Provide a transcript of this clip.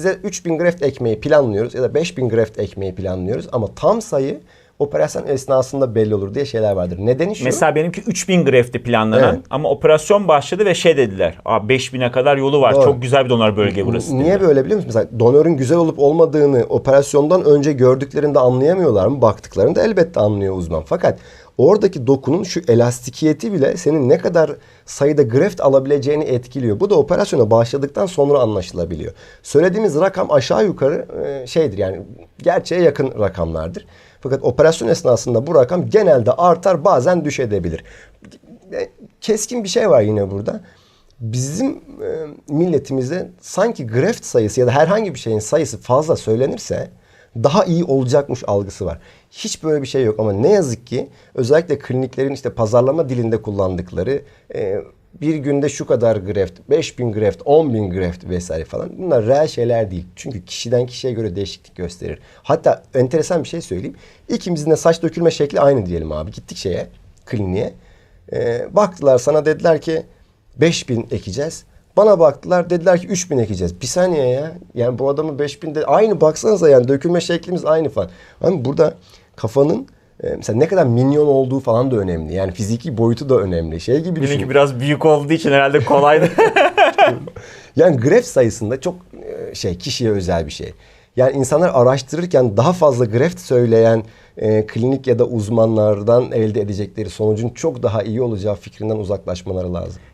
Size 3000 graft ekmeği planlıyoruz ya da 5000 graft ekmeği planlıyoruz ama tam sayı operasyon esnasında belli olur diye şeyler vardır. Nedeni şu. Mesela benimki 3000 grafti planlanan Evet. ama operasyon başladı ve şey dediler. Aa 5000'e kadar yolu var. Doğru. Çok güzel bir donör bölge burası. Niye dediler. böyle biliyor musun? Mesela donörün güzel olup olmadığını operasyondan önce gördüklerinde anlayamıyorlar mı? Baktıklarında elbette anlıyor uzman. Fakat oradaki dokunun şu elastikiyeti bile senin ne kadar sayıda graft alabileceğini etkiliyor. Bu da operasyona başladıktan sonra anlaşılabiliyor. Söylediğimiz rakam aşağı yukarı e, şeydir yani gerçeğe yakın rakamlardır. Fakat operasyon esnasında bu rakam genelde artar bazen düşebilir. E, Keskin bir şey var yine burada bizim e, milletimizde sanki graft sayısı ya da herhangi bir şeyin sayısı fazla söylenirse daha iyi olacakmış algısı var. Hiç böyle bir şey yok ama ne yazık ki özellikle kliniklerin işte pazarlama dilinde kullandıkları e, bir günde şu kadar graft, 5000 graft, 10.000 graft vesaire falan bunlar reel şeyler değil. Çünkü kişiden kişiye göre değişiklik gösterir. Hatta enteresan bir şey söyleyeyim. İkimizin de saç dökülme şekli aynı diyelim abi. Gittik şeye, kliniğe. E, baktılar sana dediler ki 5000 ekeceğiz. Bana baktılar dediler ki 3000 ekeceğiz. Bir saniye ya. Yani bu adamı 5000 de aynı baksanıza yani dökülme şeklimiz aynı falan. Ama burada kafanın e, mesela ne kadar minyon olduğu falan da önemli. Yani fiziki boyutu da önemli. Şey gibi düşün. Benimki biraz büyük olduğu için herhalde kolaydı. Yani gref sayısında çok e, şey kişiye özel bir şey. Yani insanlar araştırırken daha fazla greft söyleyen e, klinik ya da uzmanlardan elde edecekleri sonucun çok daha iyi olacağı fikrinden uzaklaşmaları lazım.